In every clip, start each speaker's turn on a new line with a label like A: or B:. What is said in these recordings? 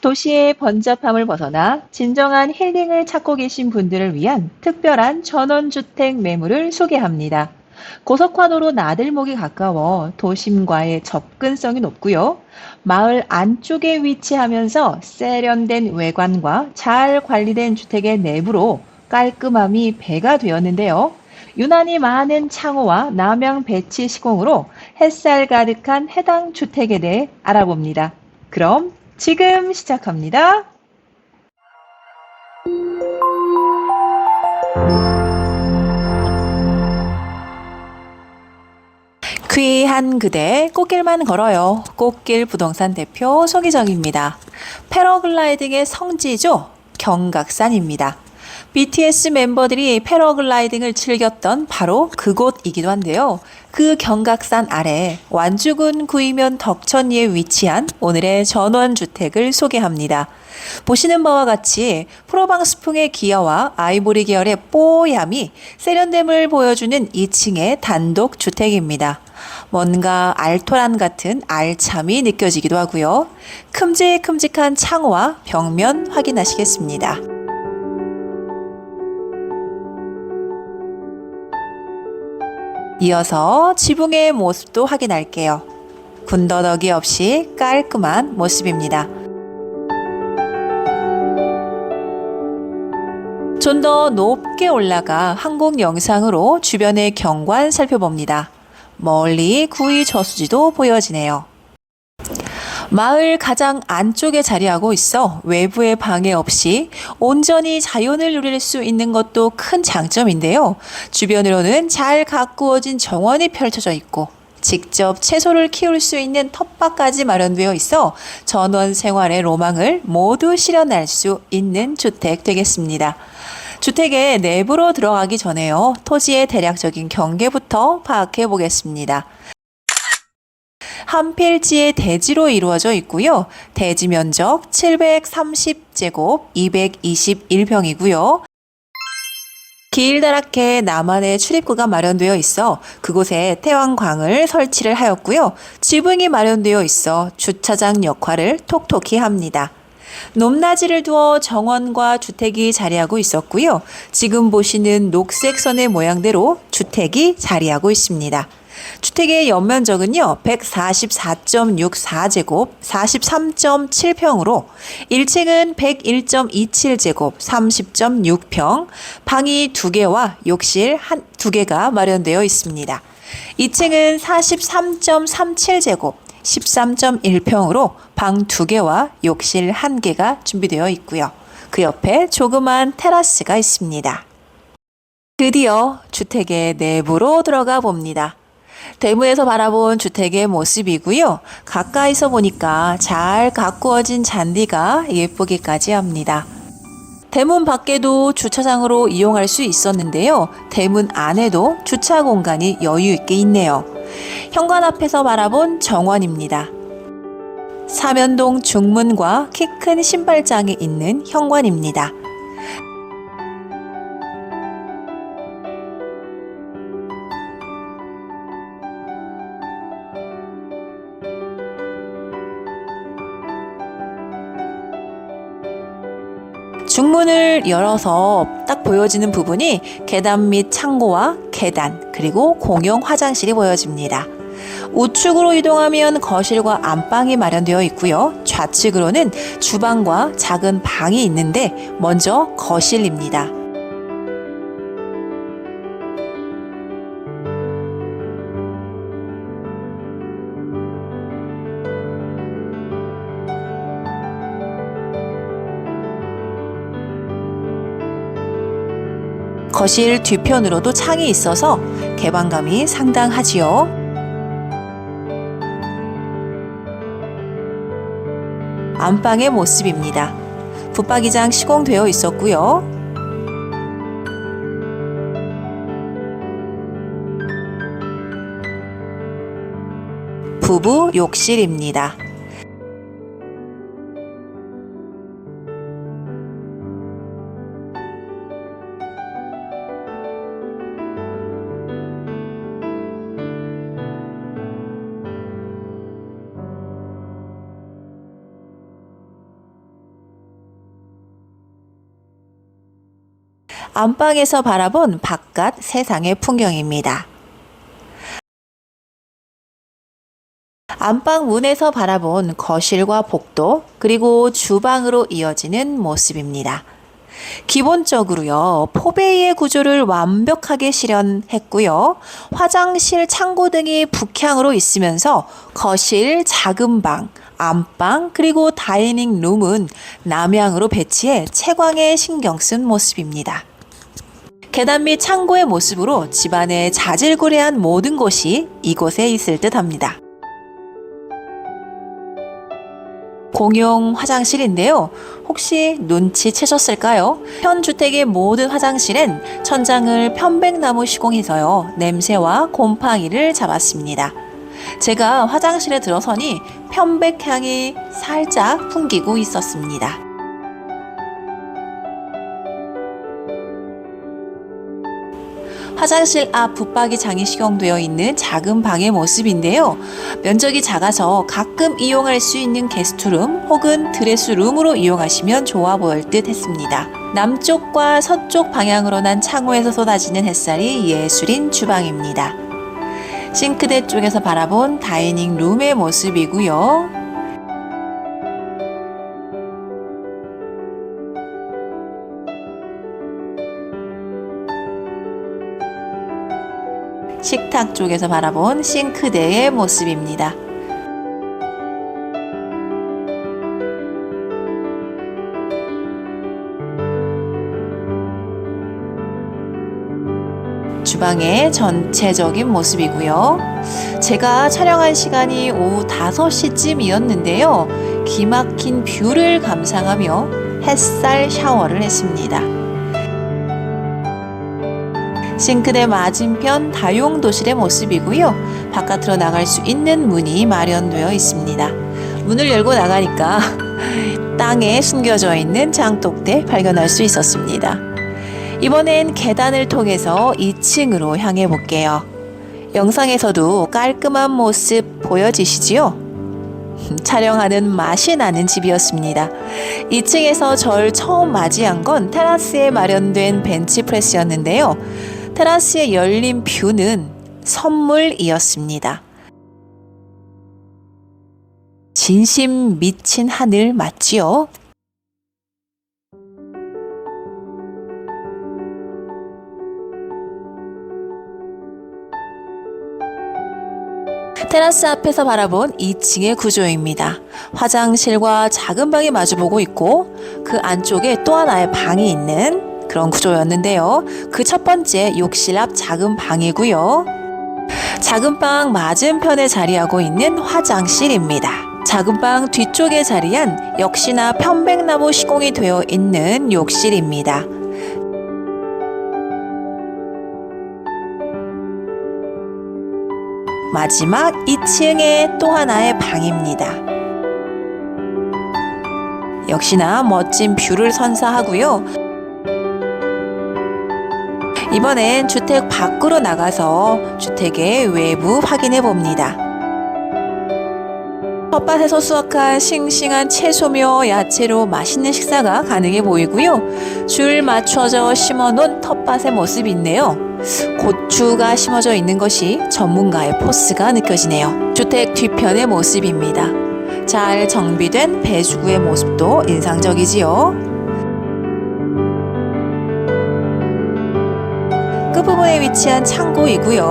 A: 도시의 번잡함을 벗어나 진정한 힐링을 찾고 계신 분들을 위한 특별한 전원주택 매물을 소개합니다. 고속화도로 나들목이 가까워 도심과의 접근성이 높고요. 마을 안쪽에 위치하면서 세련된 외관과 잘 관리된 주택의 내부로 깔끔함이 배가 되었는데요. 유난히 많은 창호와 남양 배치 시공으로 햇살 가득한 해당 주택에 대해 알아봅니다. 그럼 지금 시작합니다. 귀한 그대 꽃길만 걸어요. 꽃길 부동산 대표 소기정입니다. 패러글라이딩의 성지죠. 경각산입니다. BTS 멤버들이 패러글라이딩을 즐겼던 바로 그곳이기도 한데요. 그 경각산 아래 완주군 구이면 덕천리에 위치한 오늘의 전원주택을 소개합니다. 보시는 바와 같이 프로방스풍의 기아와 아이보리 계열의 뽀얀이 세련됨을 보여주는 2층의 단독 주택입니다. 뭔가 알토란 같은 알참이 느껴지기도 하고요. 큼직큼직한 창호와 벽면 확인하시겠습니다. 이어서 지붕의 모습도 확인할게요. 군더더기 없이 깔끔한 모습입니다. 좀 더 높게 올라가 항공 영상으로 주변의 경관 살펴봅니다. 멀리 구이 저수지도 보여지네요. 마을 가장 안쪽에 자리하고 있어 외부의 방해 없이 온전히 자연을 누릴 수 있는 것도 큰 장점인데요. 주변으로는 잘 가꾸어진 정원이 펼쳐져 있고 직접 채소를 키울 수 있는 텃밭까지 마련되어 있어 전원 생활의 로망을 모두 실현할 수 있는 주택 되겠습니다. 주택의 내부로 들어가기 전에요. 토지의 대략적인 경계부터 파악해 보겠습니다. 한 필지의 대지로 이루어져 있고요. 대지 면적 730제곱 221평이고요. 길다랗게 나만의 출입구가 마련되어 있어 그곳에 태왕광을 설치를 하였고요. 지붕이 마련되어 있어 주차장 역할을 톡톡히 합니다. 높낮이를 두어 정원과 주택이 자리하고 있었고요. 지금 보시는 녹색 선의 모양대로 주택이 자리하고 있습니다. 주택의 연면적은요, 144.64제곱, 43.7평으로 1층은 101.27제곱, 30.6평, 방이 2개와 욕실 한, 2개가 마련되어 있습니다. 2층은 43.37제곱, 13.1평으로 방 2개와 욕실 1개가 준비되어 있고요. 그 옆에 조그만 테라스가 있습니다. 드디어 주택의 내부로 들어가 봅니다. 대무에서 바라본 주택의 모습이고요. 가까이서 보니까 잘 가꾸어진 잔디가 예쁘기까지 합니다. 대문 밖에도 주차장으로 이용할 수 있었는데요. 대문 안에도 주차 공간이 여유 있게 있네요. 현관 앞에서 바라본 정원입니다. 사면동 중문과 키 큰 신발장이 있는 현관입니다. 중문을 열어서 딱 보여지는 부분이 계단 및 창고와 계단, 그리고 공용 화장실이 보여집니다. 우측으로 이동하면 거실과 안방이 마련되어 있고요. 좌측으로는 주방과 작은 방이 있는데 먼저 거실입니다. 거실 뒤편으로도 창이 있어서 개방감이 상당하지요. 안방의 모습입니다. 붙박이장 시공되어 있었고요. 부부 욕실입니다. 안방에서 바라본 바깥 세상의 풍경입니다. 안방 문에서 바라본 거실과 복도, 그리고 주방으로 이어지는 모습입니다. 기본적으로요, 포베이의 구조를 완벽하게 실현했고요. 화장실, 창고 등이 북향으로 있으면서 거실, 작은 방, 안방, 그리고 다이닝 룸은 남향으로 배치해 채광에 신경 쓴 모습입니다. 계단 및 창고의 모습으로 집안의 자질구레한 모든 곳이 이곳에 있을 듯 합니다. 공용 화장실인데요. 혹시 눈치채셨을까요? 현 주택의 모든 화장실엔 천장을 편백나무 시공해서요. 냄새와 곰팡이를 잡았습니다. 제가 화장실에 들어서니 편백향이 살짝 풍기고 있었습니다. 화장실 앞 붙박이 장이 시공되어 있는 작은 방의 모습인데요. 면적이 작아서 가끔 이용할 수 있는 게스트룸 혹은 드레스룸으로 이용하시면 좋아 보일 듯 했습니다. 남쪽과 서쪽 방향으로 난 창호에서 쏟아지는 햇살이 예술인 주방입니다. 싱크대 쪽에서 바라본 다이닝 룸의 모습이고요. 식탁 쪽에서 바라본 싱크대의 모습입니다. 주방의 전체적인 모습이고요. 제가 촬영한 시간이 오후 5시쯤이었는데요. 기막힌 뷰를 감상하며 햇살 샤워를 했습니다. 싱크대 맞은편 다용 도실의 모습이고요. 바깥으로 나갈 수 있는 문이 마련되어 있습니다. 문을 열고 나가니까 땅에 숨겨져 있는 장독대 발견할 수 있었습니다. 이번엔 계단을 통해서 2층으로 향해 볼게요. 영상에서도 깔끔한 모습 보여지시지요? 촬영하는 맛이 나는 집이었습니다. 2층에서 절 처음 맞이한 건 테라스에 마련된 벤치프레스였는데요. 테라스의 열린 뷰는 선물이었습니다. 진심 미친 하늘 맞지요? 테라스 앞에서 바라본 2층의 구조입니다. 화장실과 작은 방이 마주보고 있고 그 안쪽에 또 하나의 방이 있는 그런 구조였는데요. 그 첫 번째 욕실 앞 작은 방이고요. 작은 방 맞은편에 자리하고 있는 화장실입니다. 작은 방 뒤쪽에 자리한 역시나 편백나무 시공이 되어 있는 욕실입니다. 마지막 2층의 또 하나의 방입니다. 역시나 멋진 뷰를 선사하고요. 이번엔 주택 밖으로 나가서 주택의 외부 확인해 봅니다. 텃밭에서 수확한 싱싱한 채소며 야채로 맛있는 식사가 가능해 보이고요. 줄 맞춰져 심어 놓은 텃밭의 모습이 있네요. 고추가 심어져 있는 것이 전문가의 포스가 느껴지네요. 주택 뒤편의 모습입니다. 잘 정비된 배수구의 모습도 인상적이지요. 위치한 창고이고요.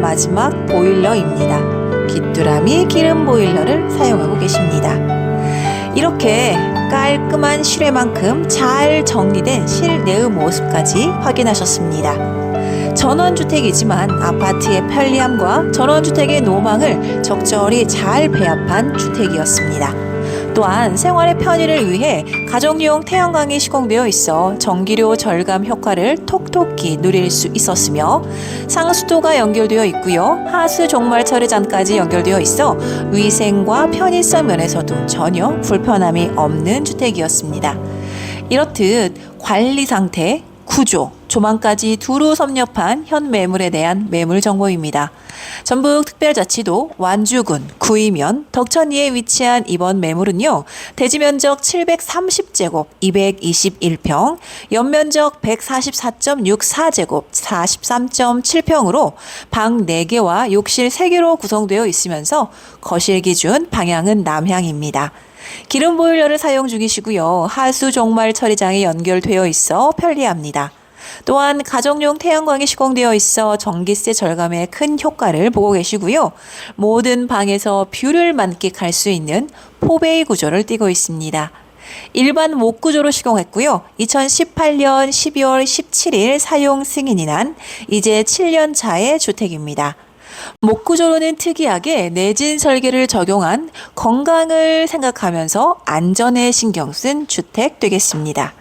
A: 마지막 보일러입니다. 귀뚜라미 기름 보일러를 사용하고 계십니다. 이렇게 깔끔한 실외만큼 잘 정리된 실내의 모습까지 확인하셨습니다. 전원주택이지만 아파트의 편리함과 전원주택의 노망을 적절히 잘 배합한 주택이었습니다. 또한 생활의 편의를 위해 가정용 태양광이 시공되어 있어 전기료 절감 효과를 톡톡히 누릴 수 있었으며 상수도가 연결되어 있고요. 하수 종말 처리장까지 연결되어 있어 위생과 편의성 면에서도 전혀 불편함이 없는 주택이었습니다. 이렇듯 관리 상태, 구조, 조망까지 두루 섭렵한 현 매물에 대한 매물 정보입니다. 전북특별자치도 완주군 구이면 덕천리에 위치한 이번 매물은요. 대지 면적 730제곱 221평, 연면적 144.64제곱 43.7평으로 방 4개와 욕실 3개로 구성되어 있으면서 거실 기준 방향은 남향입니다. 기름 보일러를 사용 중이시고요. 하수 종말 처리장에 연결되어 있어 편리합니다. 또한 가정용 태양광이 시공되어 있어 전기세 절감에 큰 효과를 보고 계시고요. 모든 방에서 뷰를 만끽할 수 있는 포베이 구조를 띠고 있습니다. 일반 목 구조로 시공했고요. 2018년 12월 17일 사용 승인이 난 이제 7년 차의 주택입니다. 목 구조로는 특이하게 내진 설계를 적용한 건강을 생각하면서 안전에 신경 쓴 주택 되겠습니다.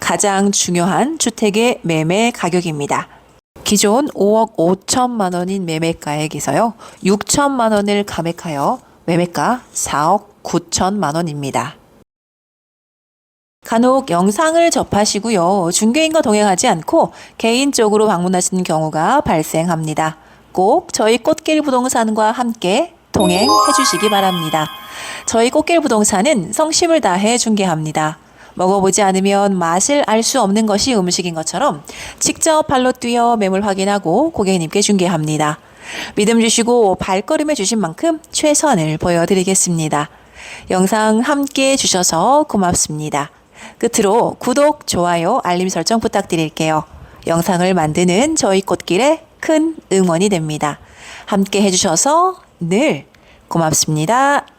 A: 가장 중요한 주택의 매매 가격입니다. 기존 5억 5천만 원인 매매가액에서요. 6천만 원을 감액하여 매매가 4억 9천만 원입니다. 간혹 영상을 접하시고요. 중개인과 동행하지 않고 개인적으로 방문하시는 경우가 발생합니다. 꼭 저희 꽃길 부동산과 함께 동행해 주시기 바랍니다. 저희 꽃길 부동산은 성심을 다해 중개합니다. 먹어보지 않으면 맛을 알 수 없는 것이 음식인 것처럼 직접 발로 뛰어 매물 확인하고 고객님께 중개합니다. 믿음 주시고 발걸음해 주신 만큼 최선을 보여드리겠습니다. 영상 함께 해주셔서 고맙습니다. 끝으로 구독, 좋아요, 알림 설정 부탁드릴게요. 영상을 만드는 저희 꽃길에 큰 응원이 됩니다. 함께 해주셔서 늘 고맙습니다.